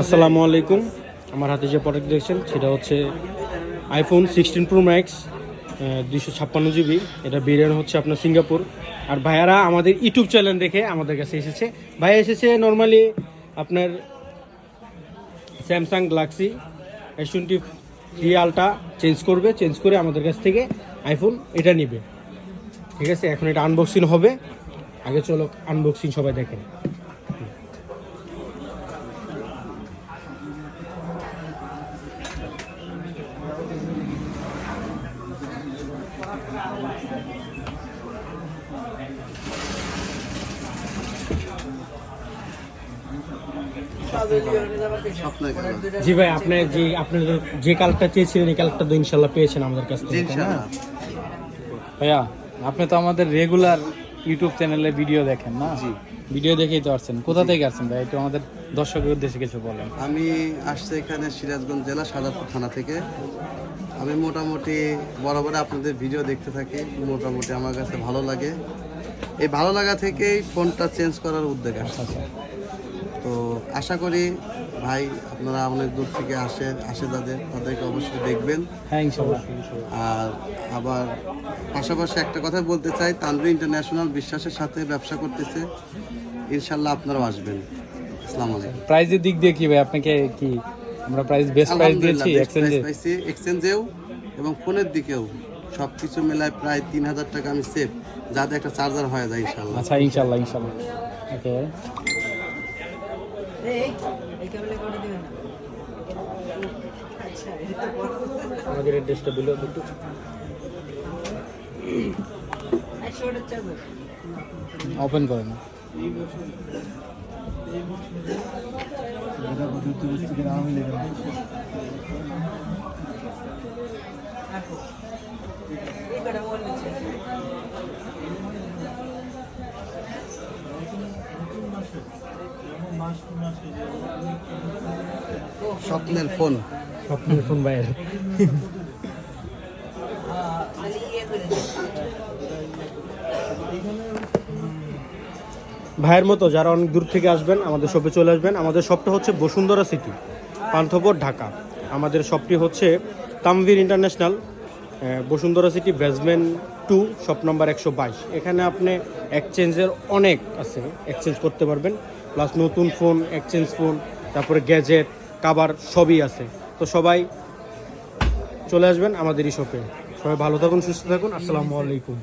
আসসালামু আলাইকুম। আমার হাতে যে প্রোডাক্ট দেখছেন, সেটা হচ্ছে আইফোন সিক্সটিন প্রো ম্যাক্স দুইশো ছাপ্পান্ন জিবি এটা বেরিয়ান হচ্ছে আপনার সিঙ্গাপুর। আর ভাইয়ারা আমাদের ইউটিউব চ্যানেল দেখে আমাদের কাছে এসেছে। ভাইয়া এসেছে নর্মালি আপনার Samsung Galaxy S twenty three ultra change করবে চেঞ্জ করে আমাদের কাছ থেকে আইফোন এটা নিবে। ঠিক আছে, এখন এটা আনবক্সিং হবে। আগে চলো আনবক্সিং সবাই দেখেন। জি ভাই আপনি যে আপনি যে কালারটা চেয়েছিলেন এই কালারটা তো ইনশাল্লাহ পেয়েছেন আমাদের কাছ থেকে ভাইয়া আপনি তো আমাদের রেগুলার ইউটিউব চ্যানেলে ভিডিও দেখেন না? জি। ভিডিও দেখেই তো আসছেন। কোথা থেকে আসছেন ভাই? একটু আমাদের দর্শকের উদ্দেশ্যে কিছু বলেন। আমি আসছি এখানে সিরাজগঞ্জ জেলা সাদাপুর থানা থেকে। আমি মোটামুটি বরাবর আপনাদের ভিডিও দেখতে থাকি। মোটামুটি আমার কাছে ভালো লাগে। এই ভালো লাগা থেকেই ফোনটা চেঞ্জ করার উদ্যোগ আসছে। আচ্ছা। তো আশা করি ভাই আপনারা অনেক দূর থেকে আসেন আসে তাদের তাদেরকে অবশ্যই দেখবেন। হ্যাঁ আর আবার পাশাপাশি একটা কথা বলতে চাই তানভীর ইন্টারন্যাশনাল বিশ্বাসের সাথে ব্যবসা করতেছে। ইনশাল্লাহ আপনারাও আসবেন। আসসালামু আলাইকুম। প্রাইজের দিক দিয়ে কি ভাই? আপনাকে কি আমরা প্রাইস বেস্ট প্রাইস দিয়েছি এক্সচেঞ্জে এক্সচেঞ্জেও এবং ফোনের দিকেও। সব কিছু মেলায় প্রায় তিন হাজার টাকা আমি সেভ যাতে একটা চার্জার হয়ে যায় ইনশাল্লাহ। আচ্ছা ইনশাল্লাহ ইনশাল্লাহ। ওকে আমাদের অ্যাড্রেসটা দিল একটু ওপেন করেন স্বপ্নের ফোন। স্বপ্নের ফোন ভাইয়ের। ভাইয়ের মতো যারা অনেক দূর থেকে আসবেন, আমাদের শপে চলে আসবেন, আমাদের শপটা হচ্ছে বসুন্ধরা সিটি পান্থপথ ঢাকা। আমাদের শপটি হচ্ছে Tanvir international Bashundhara city basement two, shop number একশো বাইশ। এখানে আপনি এক্সচেঞ্জের অনেক আছে, এক্সচেঞ্জ করতে পারবেন। প্লাস নতুন ফোন, এক্সচেঞ্জ ফোন, তারপরে গ্যাজেট, কাবার সবই আছে। তো সবাই চলে আসবেন আমাদেরই শপে। সবাই ভালো থাকুন, সুস্থ থাকুন। আসসালামু আলাইকুম।